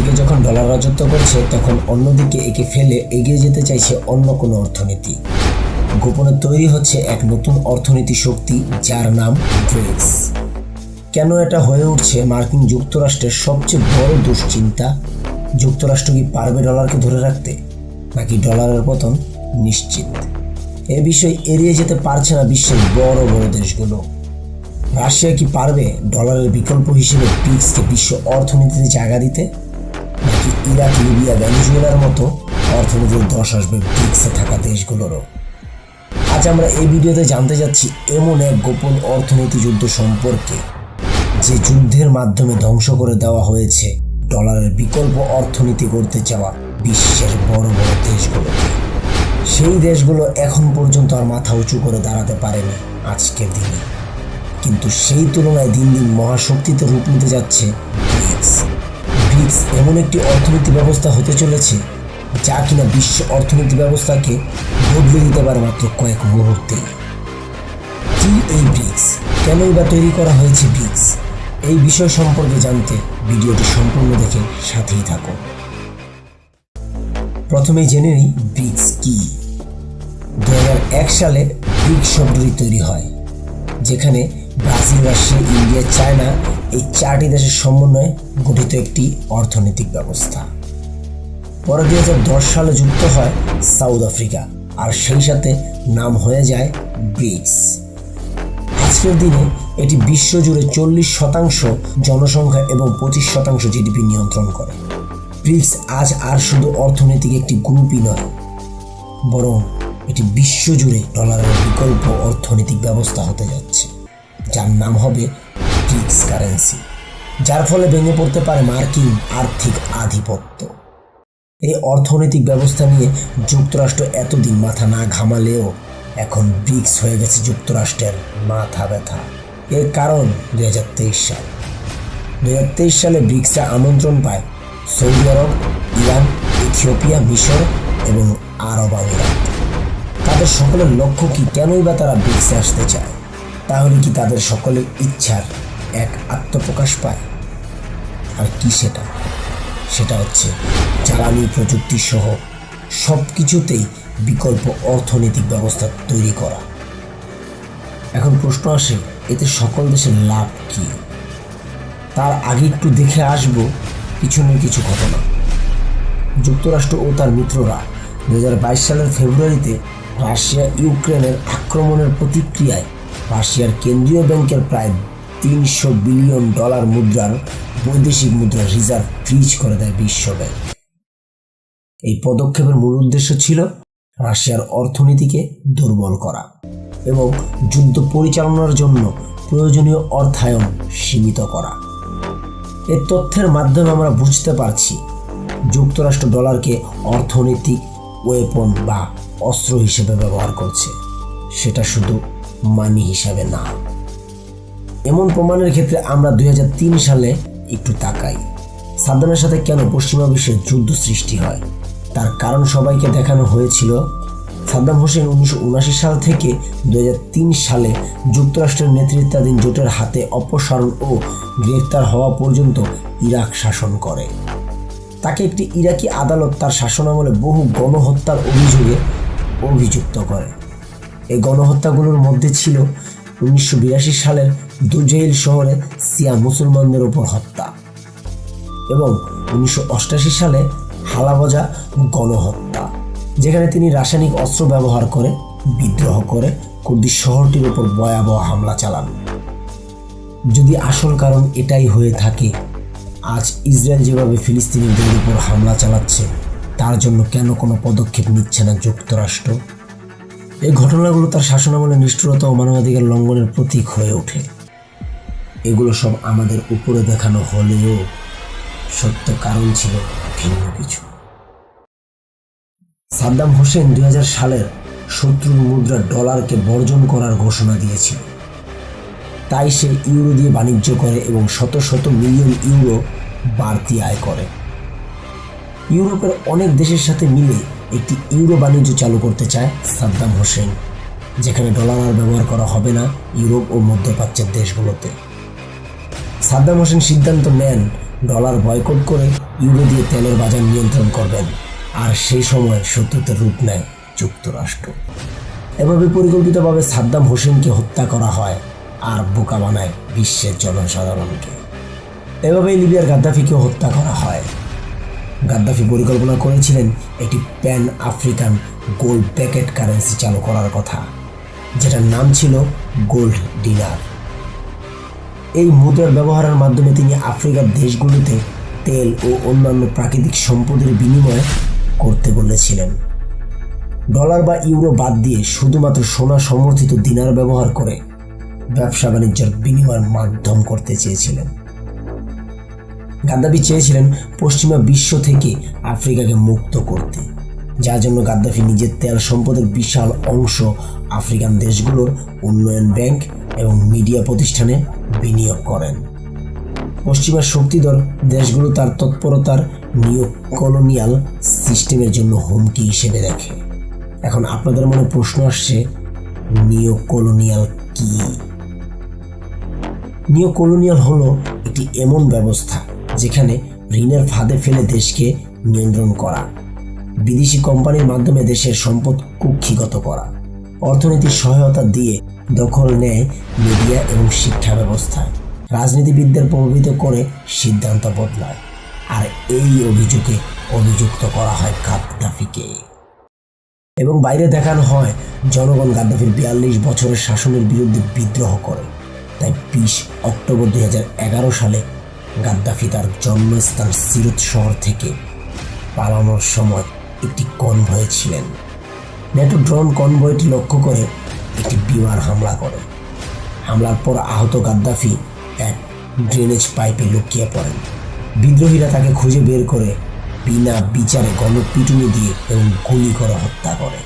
একদিকে যখন ডলার রাজত্ব করছে, তখন অন্যদিকে একে ফেলে এগিয়ে যেতে চাইছে অন্য কোনো অর্থনীতি। গোপনে তৈরি হচ্ছে এক নতুন অর্থনীতি শক্তি, যার নাম ব্রিক্স কেন এটা হয়ে উঠছে মার্কিন যুক্তরাষ্ট্রের সবচেয়ে বড় দুশ্চিন্তা? যুক্তরাষ্ট্র কি পারবে ডলারকে ধরে রাখতে? নাকি ডলারের পতন নিশ্চিত? এ বিষয় এড়িয়ে যেতে পারছে না বিশ্বের বড় বড় দেশগুলো। রাশিয়া কি পারবে ডলারের বিকল্প হিসেবে ব্রিক্সকে বিশ্ব অর্থনীতিতে জায়গা দিতে? ইরাক, লিবিয়া, ভেনেজুয়েলার মতো অর্থনীতির দশ আসবে ব্রিক্সে থাকা দেশগুলোরও। আজ আমরা এই ভিডিওতে জানতে যাচ্ছি এমন এক গোপন অর্থনীতি যুদ্ধ সম্পর্কে, যে যুদ্ধের মাধ্যমে ধ্বংস করে দেওয়া হয়েছে ডলারের বিকল্প অর্থনীতি করতে চাওয়া বিশ্বের বড় বড় দেশগুলোকে। সেই দেশগুলো এখন পর্যন্ত আর মাথা উঁচু করে দাঁড়াতে পারেনি আজকের দিনে। কিন্তু সেই তুলনায় দিন দিন মহাশক্তিতে রূপ নিতে যাচ্ছে ব্রিক্স ব্রিক্স এমন একটি অর্থনীতি ব্যবস্থা হতে চলেছে যা কিনা বিশ্ব অর্থনীতি ব্যবস্থাকে বদলে দিতে পারে মাত্র কয়েক মুহূর্তে। কি এই ব্রিক্স কেনই বা তৈরি করা হয়েছে ব্রিক্স এই বিষয় সম্পর্কে জানতে ভিডিওটি সম্পূর্ণ দেখে সাথেই থাকুন। প্রথমেই জেনে নিই ব্রিক্স কি। দু এক সালে ব্রিক্স শব্দটি তৈরি হয়, যেখানে ব্রাজিল, রাশিয়া, ইন্ডিয়া, চায়না এই চারটি দেশের সমন্বয়ে গঠিত একটি অর্থনৈতিক ব্যবস্থা। পরে দু হাজার দশ সালে যুক্ত হয় সাউথ আফ্রিকা, আর সেই সাথে নাম হয়ে যায় ব্রিক্স। আজকের দিনে এটি বিশ্বজুড়ে চল্লিশ শতাংশ জনসংখ্যা এবং পঁচিশ শতাংশ জিডিপি নিয়ন্ত্রণ করে। ব্রিক্স আজ আর শুধু অর্থনৈতিক একটি গ্রুপই নয়, বরং এটি বিশ্বজুড়ে ডলারের বিকল্প অর্থনৈতিক ব্যবস্থা হতে যাচ্ছে, যার নাম হবে ব্রিক্স কারেন্সি যার ফলে ভেঙে পড়তে পারে মার্কিন আর্থিক আধিপত্য। এই অর্থনৈতিক ব্যবস্থা নিয়ে যুক্তরাষ্ট্র এতদিন মাথা না ঘামালেও এখন ব্রিক্স হয়ে গেছে যুক্তরাষ্ট্রের মাথা ব্যথা। এর কারণ দু হাজার তেইশ সাল। দু হাজার তেইশ সালে ব্রিক্সে আমন্ত্রণ পায় সৌদি আরব, ইরান, ইথিওপিয়া, মিশর এবং আরব আমিরাত। তাদের সকলের লক্ষ্য কি কেনই বা তারা ব্রিক্সে আসতে চায়? তাহলে কি তাদের সকলের ইচ্ছার এক আত্মপ্রকাশ পায়। আর কি সেটা? সেটা হচ্ছে জ্বালানি প্রযুক্তি সহ সব কিছুতেই বিকল্প অর্থনৈতিক ব্যবস্থা তৈরি করা। এখন প্রশ্ন আসে, এতে সকল দেশের লাভ কি? তার আগে একটু দেখে আসব কিছু না কিছু ঘটনা। যুক্তরাষ্ট্র ও তার মিত্ররা দু হাজার বাইশ সালের ফেব্রুয়ারিতে রাশিয়া ইউক্রেনের আক্রমণের প্রতিক্রিয়ায় রাশিয়ার কেন্দ্রীয় ব্যাংকের প্রায় তিনশো বিলিয়ন ডলার মুদ্রার বৈদেশিক মুদ্রা রিজার্ভ ফ্রিজ করে দেয় বিশ্ব ব্যাংক এই পদক্ষেপের মূল উদ্দেশ্য ছিল রাশিয়ার অর্থনীতিকে দুর্বল করা এবং যুদ্ধ পরিচালনার জন্য প্রয়োজনীয় অর্থায়ন সীমিত করা। এর তথ্যের মাধ্যমে আমরা বুঝতে পারছি যুক্তরাষ্ট্র ডলারকে অর্থনৈতিক ওয়েপন বা অস্ত্র হিসেবে ব্যবহার করছে। সেটা শুধু মানি হিসাবে না। এমন প্রমাণের ক্ষেত্রে আমরা দু হাজার তিন সালে একটু তাকাই। সাদ্দামের সাথে কেন পশ্চিমা বিশ্বের যুদ্ধ সৃষ্টি হয়? তার কারণ সবাইকে দেখানো হয়েছিল সাদ্দাম হোসেন উনিশশো সাল থেকে দু হাজার তিন সালে যুক্তরাষ্ট্রের নেতৃত্বাধীন জোটের হাতে অপসারণ ও গ্রেফতার হওয়া পর্যন্ত ইরাক শাসন করে। তাকে একটি ইরাকি আদালত তার শাসনামলে বহু গণহত্যার অভিযোগে অভিযুক্ত করে। এই গণহত্যাগুলোর মধ্যে ছিল উনিশশো বিরাশি সালের দুজেইল শহরে সিয়া মুসলমানদের উপর হত্যা এবং উনিশশো সালে হালাবজা গণহত্যা, যেখানে তিনি রাসায়নিক অস্ত্র ব্যবহার করে, বিদ্রোহ করে কুর্দি শহরটির উপর ভয়াবহ হামলা চালান। যদি আসল কারণ এটাই হয়ে থাকে, আজ ইসরায়েল যেভাবে ফিলিস্তিনিদের উপর হামলা চালাচ্ছে, তার জন্য কেন কোনো পদক্ষেপ নিচ্ছে না যুক্তরাষ্ট্র? এই ঘটনাগুলো তার শাসনামলে নিষ্ঠুরতা ও মানবাধিকার লঙ্ঘনের প্রতীক হয়ে ওঠে। এগুলো সব আমাদের উপরে দেখানো হলেও সত্য কারণ ছিল ভিন্ন কিছু। সাদ্দাম হোসেন দুই সালের শত্রুর মুদ্রা ডলারকে বর্জন করার ঘোষণা দিয়েছিল। তাই সে ইউরো দিয়ে বাণিজ্য করে এবং শত শত মিলিয়ন ইউরো বাড়তি আয় করে। ইউরোপের অনেক দেশের সাথে মিলে একটি ইউরো বাণিজ্য চালু করতে চায় সাদ্দাম হোসেন, যেখানে ডলার আর ব্যবহার করা হবে না ইউরোপ ও মধ্যপ্রাচ্যের দেশগুলোতে। সাদ্দাম হোসেন সিদ্ধান্ত নেন, ডলার বয়কট করে ইউরো দিয়ে তেলের বাজার নিয়ন্ত্রণ করবেন, আর সেই সময় শত্রুতে রূপ নেয় যুক্তরাষ্ট্র। এভাবে পরিকল্পিতভাবে সাদ্দাম হোসেনকে হত্যা করা হয় আর বোকা বানায় বিশ্বের জনসাধারণকে। এভাবেই লিবিয়ার গাদ্দাফিকেও হত্যা করা হয়। গাদ্দাফি পরিকল্পনা করেছিলেন একটি pan African gold backed currency চালু করার কথা, যেটার নাম ছিল গোল্ড ডিনার এই মুদ্রার ব্যবহারের মাধ্যমে তিনি আফ্রিকার দেশগুলিতে তেল ও অন্যান্য প্রাকৃতিক সম্পদের বিনিময় করতে বলেছিলেন। ডলার বা ইউরো বাদ দিয়ে শুধুমাত্র সোনা সমর্থিত দিনার ব্যবহার করে ব্যবসা বাণিজ্যের বিনিময়ের মাধ্যম করতে চেয়েছিলেন। গাদ্দাফি চেয়েছিলেন পশ্চিমা বিশ্ব থেকে আফ্রিকাকে মুক্ত করতে। যার জন্য গাদ্দাফি নিজের তেল সম্পদের বিশাল অংশ আফ্রিকান দেশগুলোর উন্নয়ন ব্যাংক এবং মিডিয়া প্রতিষ্ঠানে বিনিয়োগ করেন। পশ্চিমা শক্তিধর দেশগুলো তার তৎপরতার নিউ কলোনিয়াল সিস্টেমের জন্য হুমকি হিসেবে দেখে। এখন আপনাদের মনে প্রশ্ন আসছে নিও কলোনিয়াল কি? নিও কলোনিয়াল হলো একটি এমন ব্যবস্থা যেখানে ঋণের ফাঁদে ফেলে দেশকে নিয়ন্ত্রণ করা, বিদেশি কোম্পানির মাধ্যমে দেশের সম্পদ কুক্ষিগত করা অর্থনীতির সহায়তা দিয়ে দখল নেয় মিডিয়া এবং শিক্ষা ব্যবস্থায় রাজনীতিবিদদের প্রভাবিত করে সিদ্ধান্ত বদলায়, আর এই অভিযোগে অভিযুক্ত করা হয় গাদ্দাফিকে। এবং বাইরে দেখানো হয়, জনগণ গাদ্দাফির বিয়াল্লিশ বছরের শাসনের বিরুদ্ধে বিদ্রোহ করে। তাই বিশ অক্টোবর দুই হাজার এগারো সালে গাদ্দাফি তার জন্মস্থান সিরত শহর থেকে পালানোর সময় একটি কনভয়ে ছিলেন। নেটো ড্রোন কনভয়টি লক্ষ্য করে একটি বিমান হামলা করে। হামলার পর আহত গাদ্দাফি এক ড্রেনেজ পাইপে লুকিয়ে পড়েন। বিদ্রোহীরা তাকে খুঁজে বের করে বিনা বিচারে গণপিটুনি দিয়ে এবং গুলি করে হত্যা করে।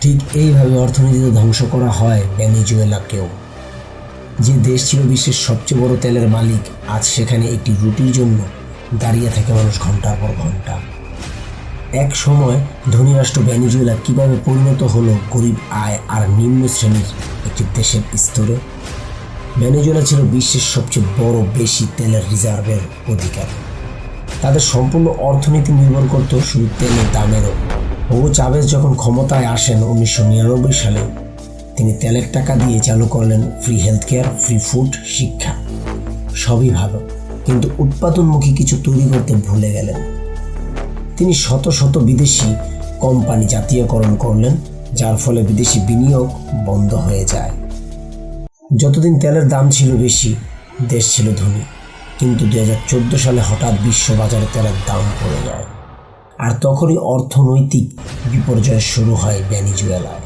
ঠিক এইভাবে অর্থনীতিতে ধ্বংস করা হয় ভেনেজুয়েলাকেও। যে দেশ ছিল বিশ্বের সবচেয়ে বড় তেলের মালিক, আজ সেখানে একটি রুটির জন্য দাঁড়িয়ে থাকে মানুষ ঘণ্টার পর ঘণ্টা। এক সময় ধনী রাষ্ট্র ভেনেজুয়েলা কীভাবে পরিণত হলো গরিব আয় আর নিম্ন শ্রেণির একটি দেশের স্তরে? ভেনেজুয়েলা ছিল বিশ্বের সবচেয়ে বড় বেশি তেলের রিজার্ভের অধিকার। তাদের সম্পূর্ণ অর্থনীতি নির্ভর করত শুধু তেলের দামেরও। হুগো চাভেজ যখন ক্ষমতায় আসেন উনিশশো নিরানব্বই সালে তিনি তেলের টাকা দিয়ে চালু করলেন free health care free food শিক্ষা। সবই ভালো, কিন্তু উৎপাদনমুখী কিছু তৈরি করতে ভুলে গেলেন। তিনি শত শত বিদেশি কোম্পানি জাতীয়করণ করলেন, যার ফলে বিদেশি বিনিয়োগ বন্ধ হয়ে যায়। যতদিন তেলের দাম ছিল বেশি, দেশ ছিল ধনী, কিন্তু দু হাজার চোদ্দ সালে হঠাৎ বিশ্ববাজারে তেলের দাম পড়ে যায়। আর তখনই অর্থনৈতিক বিপর্যয় শুরু হয় ভেনিজুয়েলায়।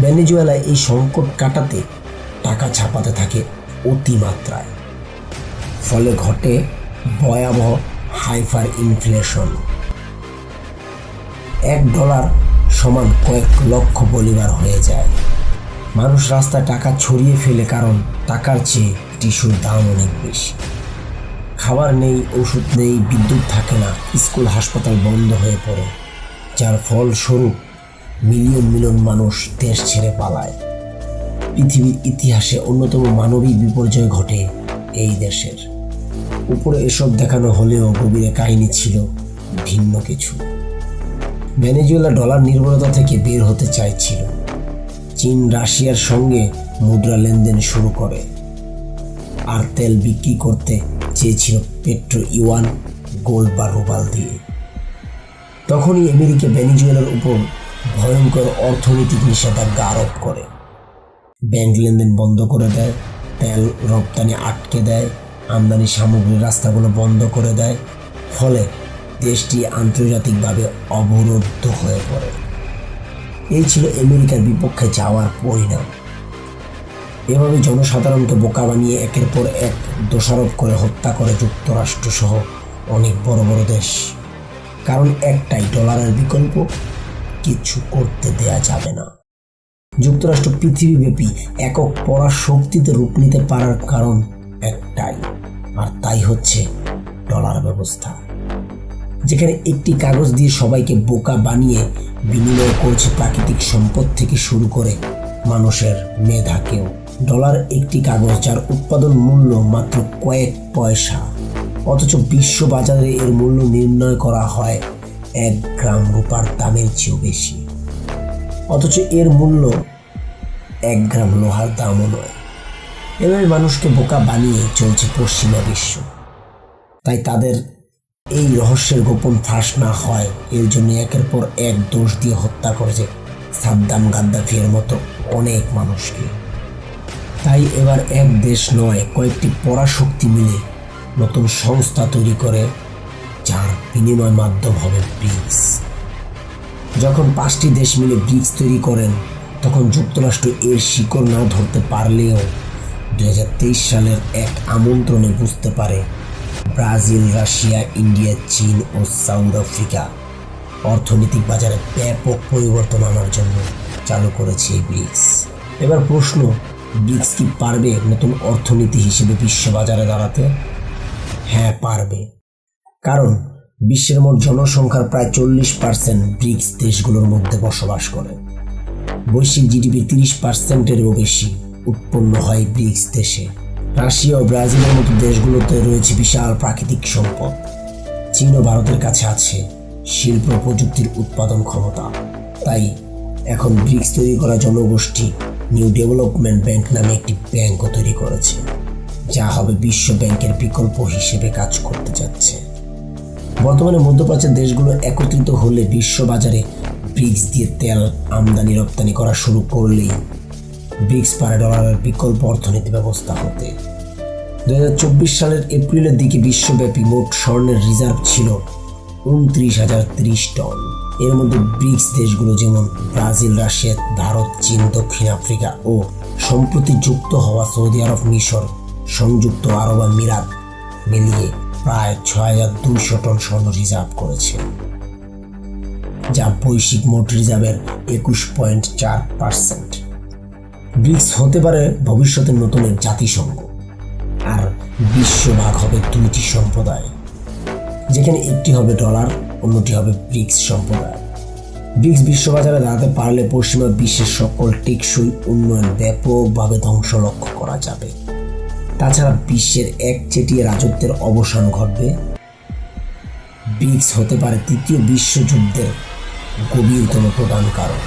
ভেনিজুয়েলায় এই সংকট কাটাতে টাকা ছাপাতে থাকে অতিমাত্রায়। ফলে ঘটে ভয়াবহ হাইফার ইনফ্লেশন। এক ডলার সমান কয়েক লক্ষ বলিবার হয়ে যায়। মানুষ রাস্তায় টাকা ছড়িয়ে ফেলে কারণ টাকার চেয়ে টিস্যুর দাম অনেক বেশি। খাবার নেই, ওষুধ নেই, বিদ্যুৎ থাকে না, স্কুল, হাসপাতাল বন্ধ হয়ে পড়ে, যার ফলস্বরূপ মিলিয়ন মিলিয়ন মানুষ দেশ ছেড়ে পালায়। পৃথিবীর ইতিহাসে অন্যতম মানবিক বিপর্যয় ঘটে এই দেশের। উপরে এসব দেখানো হলেও গভীরে কাহিনী ছিল ভিন্ন কিছু। ভেনেজুয়েলা ডলার নির্ভরতা থেকে বের হতে চাইছিল। চীন, রাশিয়ার সঙ্গে মুদ্রা লেনদেন শুরু করে। আর তেল বিক্রি করতে চেয়েছিল পেট্রো ইওয়ান গোল্ড বা রুবাল দিয়ে। তখনই আমেরিকা ভেনিজুয়েলার উপর ভয়ঙ্কর অর্থনৈতিক নিষেধাজ্ঞা আরোপ করে। ব্যাংক লেনদেন বন্ধ করে দেয়, তেল রপ্তানি আটকে দেয়, আমদানি সামগ্রীর রাস্তাগুলো বন্ধ করে দেয়, ফলে দেশটি আন্তর্জাতিকভাবে অবরুদ্ধ হয়ে পড়ে। এই ছিল আমেরিকার বিপক্ষে যাওয়ার পরিণাম। এভাবে জনসাধারণকে বোকা বানিয়ে একের পর এক দোষারোপ করে হত্যা করে যুক্তরাষ্ট্র সহ অনেক বড় বড় দেশ। কারণ একটাই ডলারের বিকল্প কিছু করতে দেয়া যাবে না। যুক্তরাষ্ট্র পৃথিবীব্যাপী একক পরাশক্তিতে রূপ নিতে পারার কারণ একটাই, আর তাই হচ্ছে ডলার ব্যবস্থা। যেখানে একটি কাগজ দিয়ে সবাইকে বোকা বানিয়ে বিনিময় করছে প্রাকৃতিক সম্পদ থেকে শুরু করে মানুষের মেধাকেও। ডলার একটি কাগজ যার উৎপাদন মূল্য মাত্র কয়েক পয়সা, অথচ বিশ্ব বাজারে এর মূল্য নির্ণয় করা হয় এক গ্রাম রূপার দামের চেয়েও বেশি। অথচ এর মূল্য এক গ্রাম লোহার দামও নয়। এভাবে মানুষকে বোকা বানিয়ে চলছে পশ্চিমা বিশ্ব। তাই তাদের এই রহস্যের গোপন ফাঁস না হয়, এর জন্য একের পর এক দোষ দিয়ে হত্যা করেছে সাদ্দাম গাদ্দাফির মতো অনেক মানুষকে। তাই এবার এক দেশ নয়, কয়েকটি পরাশক্তি মিলে নতুন সংস্থা তৈরি করে বিনিময় মাধ্যম হবে ব্রিক্স। যখন পাঁচটি দেশ মিলে ব্রিক্স তৈরি করেন, তখন যুক্তরাষ্ট্র এর শিকড় না ধরতে পারলেও দু হাজার তেইশ সালের এক আমন্ত্রণে বুঝতে পারে ব্রাজিল, রাশিয়া, ইন্ডিয়া, চীন ও সাউথ আফ্রিকা অর্থনৈতিক বাজারে ব্যাপক পরিবর্তন আনার জন্য চালু করেছে এই ব্রিক্স। এবার প্রশ্ন, ব্রিক্স কি পারবে নতুন অর্থনীতি হিসেবে বিশ্ব বাজারে দাঁড়াতে? হ্যাঁ পারবে। কারণ বিশ্বের মোট জনসংখ্যার প্রায় চল্লিশ পার্সেন্ট ব্রিক্স দেশগুলোর মধ্যে বসবাস করে। বৈশ্বিক জিডিপির তিরিশ পার্সেন্টেরও বেশি উৎপন্ন হয় ব্রিক্স দেশে। রাশিয়া ও ব্রাজিলের মতো দেশগুলোতে রয়েছে বিশাল প্রাকৃতিক সম্পদ। চীন ও ভারতের কাছে আছে শিল্প প্রযুক্তির উৎপাদন ক্ষমতা। তাই এখন ব্রিক্স তৈরি করা জনগোষ্ঠী নিউ ডেভেলপমেন্ট ব্যাংক নামে একটি ব্যাংকও তৈরি করেছে, যা হবে বিশ্ব ব্যাংকের বিকল্প হিসেবে কাজ করতে যাচ্ছে। বর্তমানে মধ্যপ্রাচ্যের দেশগুলো একত্রিত হলে বিশ্ব বাজারে ব্রিক্স দিয়ে তেল আমদানি রপ্তানি করা শুরু করলেই ব্রিক্স পারে ডলারের বিকল্প অর্থনীতি ব্যবস্থা হতে। দু হাজার চব্বিশ সালের এপ্রিলের দিকে বিশ্বব্যাপী মোট স্বর্ণের রিজার্ভ ছিল উনত্রিশ হাজার ত্রিশ টন। এর মধ্যে ব্রিক্স দেশগুলো যেমন ব্রাজিল, রাশিয়া, ভারত, চীন, দক্ষিণ আফ্রিকা ও সম্প্রতি যুক্ত হওয়া সৌদি আরব, মিশর, সংযুক্ত আরব আমিরাত মিলিয়ে প্রায় ছয় হাজার দুইশো টন স্বর্ণ রিজার্ভ করেছে, যা বৈশ্বিক মোট রিজার্ভের একুশ পয়েন্ট চার পার্সেন্ট। ব্রিক্স হতে পারে ভবিষ্যতের নতুন এক জাতিসংঘ, আর বিশ্বভাগ হবে দুইটি সম্প্রদায়, যেখানে একটি হবে ডলার, অন্যটি হবে ব্রিক্স সম্প্রদায়। ব্রিক্স বিশ্ববাজারে দাঁড়াতে পারলে পশ্চিমা বিশ্বের সকল টেকসই উন্নয়ন ব্যাপকভাবে ধ্বংস লক্ষ্য করা যাবে। তাছাড়া বিশ্বের একচেটিয়া রাজত্বের অবসান ঘটবে। ব্রিক্স হতে পারে তৃতীয় বিশ্বযুদ্ধের গভীরতম প্রধান কারণ।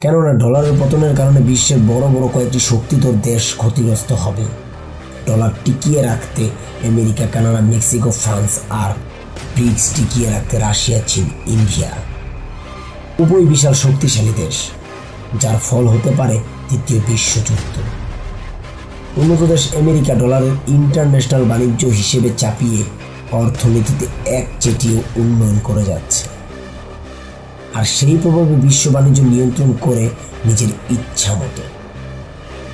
কেননা ডলারের পতনের কারণে বিশ্বের বড় বড় কয়েকটি শক্তিধর দেশ ক্ষতিগ্রস্ত হবে। ডলার টিকিয়ে রাখতে আমেরিকা, কানাডা, মেক্সিকো, ফ্রান্স আর ব্রিক্স টিকিয়ে রাখতে রাশিয়া, চীন, ইন্ডিয়া। উভয় বিশাল শক্তিশালী দেশ, যার ফল হতে পারে তৃতীয় বিশ্বযুদ্ধ। উন্নত দেশ আমেরিকা ডলারের ইন্টারন্যাশনাল বাণিজ্য হিসেবে চাপিয়ে অর্থনীতিতে এক একচেটিয়ে উন্নয়ন করে যাচ্ছে। আর সেই প্রভাবে বিশ্ব বাণিজ্য নিয়ন্ত্রণ করে নিজের ইচ্ছা মতো।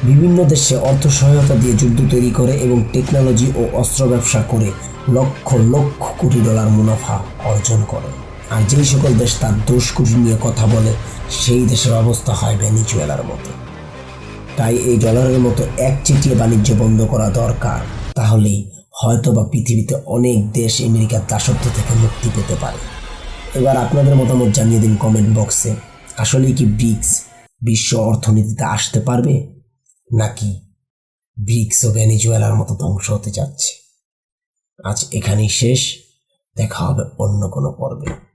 বিভিন্ন দেশে অর্থ সহায়তা দিয়ে যুদ্ধ তৈরি করে এবং টেকনোলজি ও অস্ত্র ব্যবসা করে লক্ষ লক্ষ কোটি ডলার মুনাফা অর্জন করে। আর যেই সকল দেশ তার দোষ কুটি নিয়ে কথা বলে, সেই দেশের অবস্থা হয় ভেনিজুয়েলার মতো। তাই এই ডলারের মতো একচেটিয়া বাণিজ্য বন্ধ করা দরকার। তাহলেই হয়তোবা পৃথিবীতে অনেক দেশ আমেরিকার দাসত্ব থেকে মুক্তি পেতে পারে। এবার আপনাদের মতামত জানিয়ে দিন কমেন্ট বক্সে। আসলেই কি ব্রিক্স বিশ্ব অর্থনীতিতে আসতে পারবে? নাকি ব্রিক্স ও ভেনিজুয়েলার মতো ধ্বংস হতে যাচ্ছে? আজ এখানেই শেষ। দেখা হবে অন্য কোনো পর্বে।